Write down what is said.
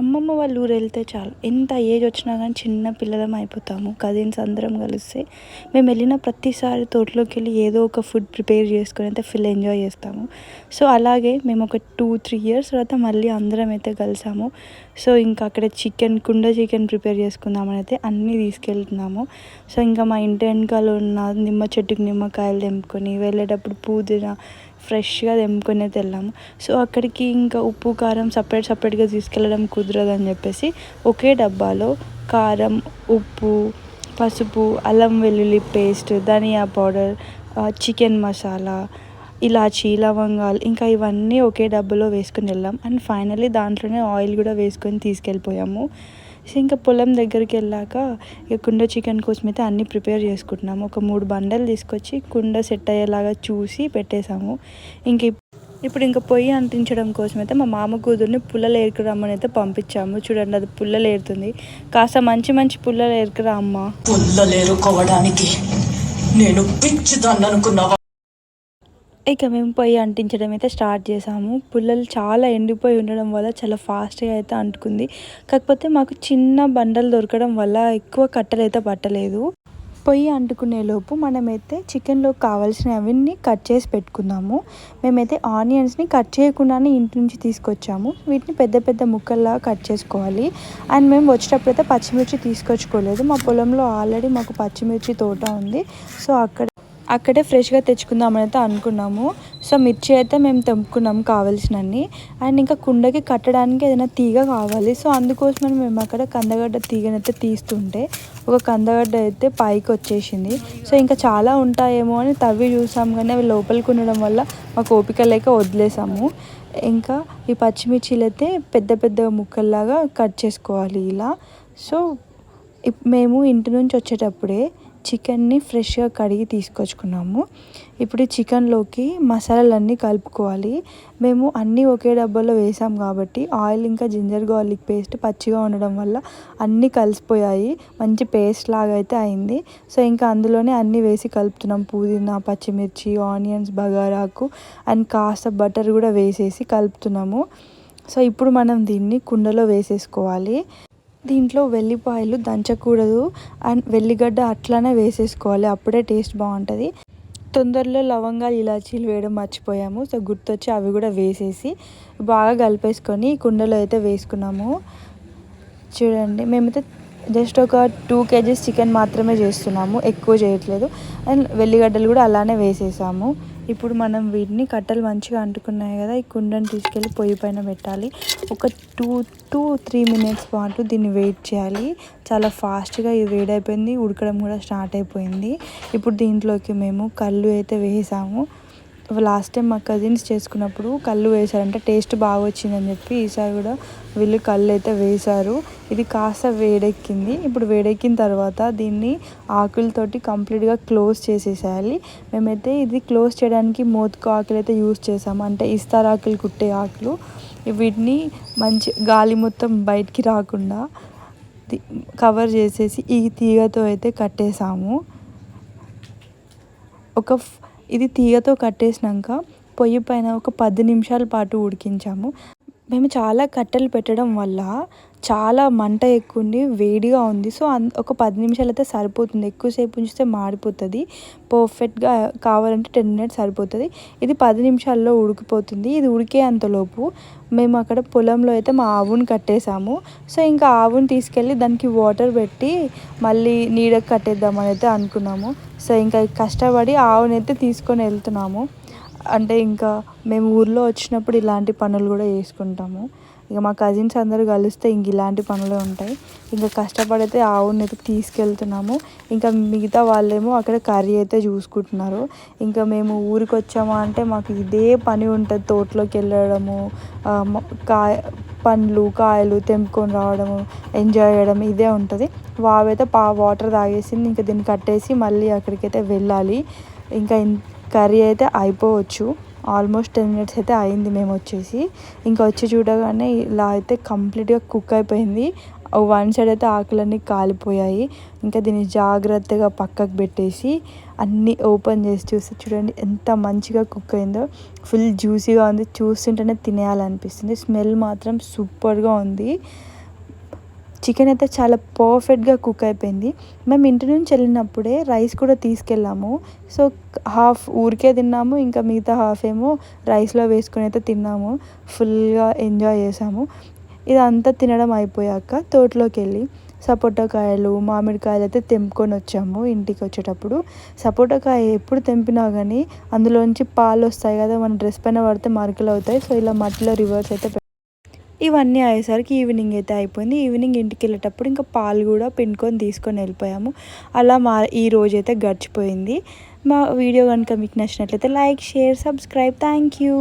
అమ్మమ్మ వాళ్ళ ఊరు వెళ్తే చాలు. ఎంత ఏజ్ వచ్చినా కానీ చిన్న పిల్లలం అయిపోతాము. కజిన్స్ అందరం కలిస్తే మేము వెళ్ళిన ప్రతిసారి తోటలోకి వెళ్ళి ఏదో ఒక ఫుడ్ ప్రిపేర్ చేసుకొని అయితే ఫుల్ ఎంజాయ్ చేస్తాము. సో అలాగే మేము ఒక టూ త్రీ ఇయర్స్ తర్వాత మళ్ళీ అందరం అయితే కలిసాము. సో ఇంకా అక్కడ చికెన్ కుండ చికెన్ ప్రిపేర్ చేసుకుందామని అయితే అన్నీ తీసుకెళ్తున్నాము. సో ఇంకా మా ఇంటి వెనకాల ఉన్న నిమ్మ చెట్టుకి నిమ్మకాయలు తెంపుకొని వెళ్ళేటప్పుడు పుదీనా ఫ్రెష్గా తెంపుకునే తెల్లాము. సో అక్కడికి ఇంకా ఉప్పు కారం సపరేట్ సపరేట్గా తీసుకెళ్ళడం కుదరదు అని చెప్పేసి ఒకే డబ్బాలో కారం ఉప్పు పసుపు అల్లం వెల్లుల్లి పేస్ట్ ధనియా పౌడర్ చికెన్ మసాలా ఇలాచీ లవంగాలు ఇంకా ఇవన్నీ ఒకే డబ్బాలో వేసుకుని వెళ్ళాం. అండ్ ఫైనల్లీ దాంట్లోనే ఆయిల్ కూడా వేసుకొని తీసుకెళ్ళిపోయాము. సో ఇంకా పొలం దగ్గరికి వెళ్ళాక ఇక కుండ చికెన్ కోసం అయితే అన్నీ ప్రిపేర్ చేసుకుంటున్నాము. ఒక మూడు బండలు తీసుకొచ్చి కుండ సెట్ అయ్యేలాగా చూసి పెట్టేశాము. ఇంక ఇప్- ఇప్పుడు ఇంకా పొయ్యి అంటించడం కోసం అయితే మా మామ కూతుర్ని పుల్లలు ఏరుకురమ్మని అయితే పంపించాము. చూడండి అది పుల్లలు ఏరుతుంది. కాస్త మంచి మంచి పుల్లలు ఏరుకురా అమ్మ. పుల్లలేరుకోవడానికి నేను పిచ్చిదాన్ని అనుకున్నావా? ఇక మేము పొయ్యి అంటించడం అయితే స్టార్ట్ చేసాము. పుల్లలు చాలా ఎండిపోయి ఉండడం వల్ల చాలా ఫాస్ట్గా అయితే అంటుకుంది. కాకపోతే మాకు చిన్న బండలు దొరకడం వల్ల ఎక్కువ కట్టలు అయితే పట్టలేదు. పొయ్యి అంటుకునే లోపు మనమైతే చికెన్లో కావాల్సిన అవన్నీ కట్ చేసి పెట్టుకుందాము మేమైతే ఆనియన్స్ని కట్ చేయకుండానే ఇంటి నుంచి తీసుకొచ్చాము. వీటిని పెద్ద పెద్ద ముక్కల్లా కట్ చేసుకోవాలి. అండ్ మేము వచ్చేటప్పుడు అయితే పచ్చిమిర్చి తీసుకొచ్చుకోలేదు. మా పొలంలో ఆల్రెడీ మాకు పచ్చిమిర్చి తోట ఉంది. సో అక్కడ అక్కడే ఫ్రెష్గా తెచ్చుకుందామని అయితే అనుకున్నాము. సో మిర్చి అయితే మేము తెంపుకున్నాము కావాల్సినన్ని. అండ్ ఇంకా కుండకి కట్టడానికి ఏదైనా తీగ కావాలి. సో అందుకోసమని మేము అక్కడ కందగడ్డ తీగనైతే తీస్తుంటే ఒక కందగడ్డ అయితే పైకి వచ్చేసింది. సో ఇంకా చాలా ఉంటాయేమో అని తవ్వి చూసాం కానీ అవి లోపలికి ఉండడం వల్ల మాకు ఓపిక లేక వదిలేసాము. ఇంకా ఈ పచ్చిమిర్చిలు అయితే పెద్ద పెద్ద ముక్కల్లాగా కట్ చేసుకోవాలి ఇలా. సో ఇప్ మేము ఇంటి నుంచి వచ్చేటప్పుడే చికెన్ని ఫ్రెష్గా కడిగి తీసుకొచ్చుకున్నాము. ఇప్పుడు చికెన్లోకి మసాలాలన్నీ కలుపుకోవాలి. మేము అన్నీ ఒకే డబ్బాలో వేసాం కాబట్టి ఆయిల్ ఇంకా జింజర్ గార్లిక్ పేస్ట్ పచ్చిగా ఉండడం వల్ల అన్నీ కలిసిపోయాయి. మంచి పేస్ట్ లాగా అయితే అయింది. సో ఇంకా అందులోనే అన్నీ వేసి కలుపుతున్నాం. పుదీనా పచ్చిమిర్చి ఆనియన్స్ బగారాకు అండ్ కాస్త బటర్ కూడా వేసేసి కలుపుతున్నాము. సో ఇప్పుడు మనం దీన్ని కుండలో వేసేసుకోవాలి. దీంట్లో వెల్లిపాయలు దంచకూడదు. అండ్ వెల్లిగడ్డ అట్లానే వేసేసుకోవాలి. అప్పుడే టేస్ట్ బాగుంటుంది. తొందరలో లవంగాలు ఇలాచీలు వేయడం మర్చిపోయాము. సో గుర్తొచ్చి అవి కూడా వేసేసి బాగా కలిపేసుకొని కుండలో అయితే వేసుకున్నాము. చూడండి మేమైతే జస్ట్ ఒక టూ కేజీస్ చికెన్ మాత్రమే చేస్తున్నాము. ఎక్కువ చేయట్లేదు. అండ్ వెల్లిగడ్డలు కూడా అలానే వేసేసాము. ఇప్పుడు మనం వీటిని కట్టెలు మంచిగా అంటుకున్నాయి కదా ఈ కుండను తీసుకెళ్ళి పొయ్యి పైన పెట్టాలి. ఒక టూ టూ త్రీ మినిట్స్ పాటు దీన్ని వెయిట్ చేయాలి. చాలా ఫాస్ట్గా ఇది వేడైపోయింది ఉడకడం కూడా స్టార్ట్ అయిపోయింది. ఇప్పుడు దీంట్లోకి మేము కళ్ళు అయితే వేసాము. లాస్ట్ టైం మా కజిన్స్ చేసుకున్నప్పుడు కళ్ళు వేశారంటే టేస్ట్ బాగా వచ్చిందని చెప్పి ఈసారి కూడా వీళ్ళు కళ్ళు అయితే వేశారు. ఇది కాస్త వేడెక్కింది. ఇప్పుడు వేడెక్కిన తర్వాత దీన్ని ఆకులతోటి కంప్లీట్గా క్లోజ్ చేసేసేయాలి. మేమైతే ఇది క్లోజ్ చేయడానికి మోతుకు ఆకులు అయితే యూజ్ చేసాము అంటే ఇస్తార్ ఆకులు కుట్టే ఆకులు. వీటిని మంచి గాలి మొత్తం బయటికి రాకుండా కవర్ చేసేసి ఈ తీగతో అయితే కట్టేసాము ఒక ఇది తీగతో కట్టేసినాక పొయ్యి పైన ఒక పది నిమిషాల పాటు ఉడికించాము. మేము చాలా కట్టెలు పెట్టడం వల్ల చాలా మంట ఎక్కువ ఉండి వేడిగా ఉంది. సో అన్ ఒక పది నిమిషాలు అయితే సరిపోతుంది. ఎక్కువసేపు ఉంచితే మాడిపోతుంది. పర్ఫెక్ట్గా కావాలంటే టెన్ మినిట్స్ సరిపోతుంది. ఇది పది నిమిషాల్లో ఉడికిపోతుంది. ఇది ఉడికే అంతలోపు మేము అక్కడ పొలంలో అయితే మా ఆవుని కట్టేసాము. సో ఇంకా ఆవుని తీసుకెళ్ళి దానికి వాటర్ పెట్టి మళ్ళీ నీడకు కట్టేద్దామని అయితే అనుకున్నాము. సో ఇంకా కష్టపడి ఆవునైతే తీసుకొని వెళ్తున్నాము. అంటే ఇంకా మేము ఊర్లో వచ్చినప్పుడు ఇలాంటి పనులు కూడా చేసుకుంటాము. ఇక మా కజిన్స్ అందరూ కలిస్తే ఇంక ఇలాంటి పనులే ఉంటాయి. ఇంకా కష్టపడితే ఆవుని అయితే తీసుకెళ్తున్నాము. ఇంకా మిగతా వాళ్ళేమో అక్కడ కర్రీ అయితే చూసుకుంటున్నారు. ఇంకా మేము ఊరికి వచ్చామా అంటే మాకు ఇదే పని ఉంటుంది తోటలోకి వెళ్ళడము కాయ పండ్లు కాయలు తెంపుకొని రావడము ఎంజాయ్ చేయడం ఇదే ఉంటుంది. వావైతే పా వాటర్ తాగేసింది ఇంకా దీన్ని కట్టేసి మళ్ళీ అక్కడికైతే వెళ్ళాలి. ఇంకా కర్రీ అయితే అయిపోవచ్చు. ఆల్మోస్ట్ టెన్ మినిట్స్ అయితే అయింది మేము వచ్చేసి. ఇంకా వచ్చి చూడగానే ఇలా అయితే కంప్లీట్గా కుక్ అయిపోయింది. వన్ సైడ్ అయితే ఆకులన్నీ కాలిపోయాయి. ఇంకా దీన్ని జాగ్రత్తగా పక్కకు పెట్టేసి అన్నీ ఓపెన్ చేసి చూస్తే చూడండి ఎంత మంచిగా కుక్ అయిందో. ఫుల్ జ్యూసీగా ఉంది. చూస్తుంటేనే తినేయాలనిపిస్తుంది. స్మెల్ మాత్రం సూపర్గా ఉంది. చికెన్ అయితే చాలా పర్ఫెక్ట్గా కుక్ అయిపోయింది. మేము ఇంటి నుంచి వెళ్ళినప్పుడే రైస్ కూడా తీసుకెళ్ళాము. సో హాఫ్ ఊరికే తిన్నాము ఇంకా మిగతా హాఫ్ ఏమో రైస్లో వేసుకొని అయితే తిన్నాము. ఫుల్గా ఎంజాయ్ చేసాము. ఇదంతా తినడం అయిపోయాక తోటలోకి వెళ్ళి సపోటాకాయలు మామిడికాయలు అయితే తెంపుకొని వచ్చాము ఇంటికి వచ్చేటప్పుడు. సపోటాకాయ ఎప్పుడు తెంపినా కానీ అందులోంచి పాలు వస్తాయి కదా మన డ్రెస్ పైన పడితే మరకలు అవుతాయి. సో ఇలా మట్టిలో రివర్స్ అయితే ఇవన్నీ అయ్యేసరికి ఈవినింగ్ అయితే అయిపోయింది. ఈవినింగ్ ఇంటికి వెళ్ళేటప్పుడు ఇంకా పాలు కూడా పిండుకొని తీసుకొని వెళ్ళిపోయాము. అలా మా ఈ రోజు అయితే గడిచిపోయింది. మా వీడియో కనుక మీకు నచ్చినట్లయితే like share subscribe. Thank you.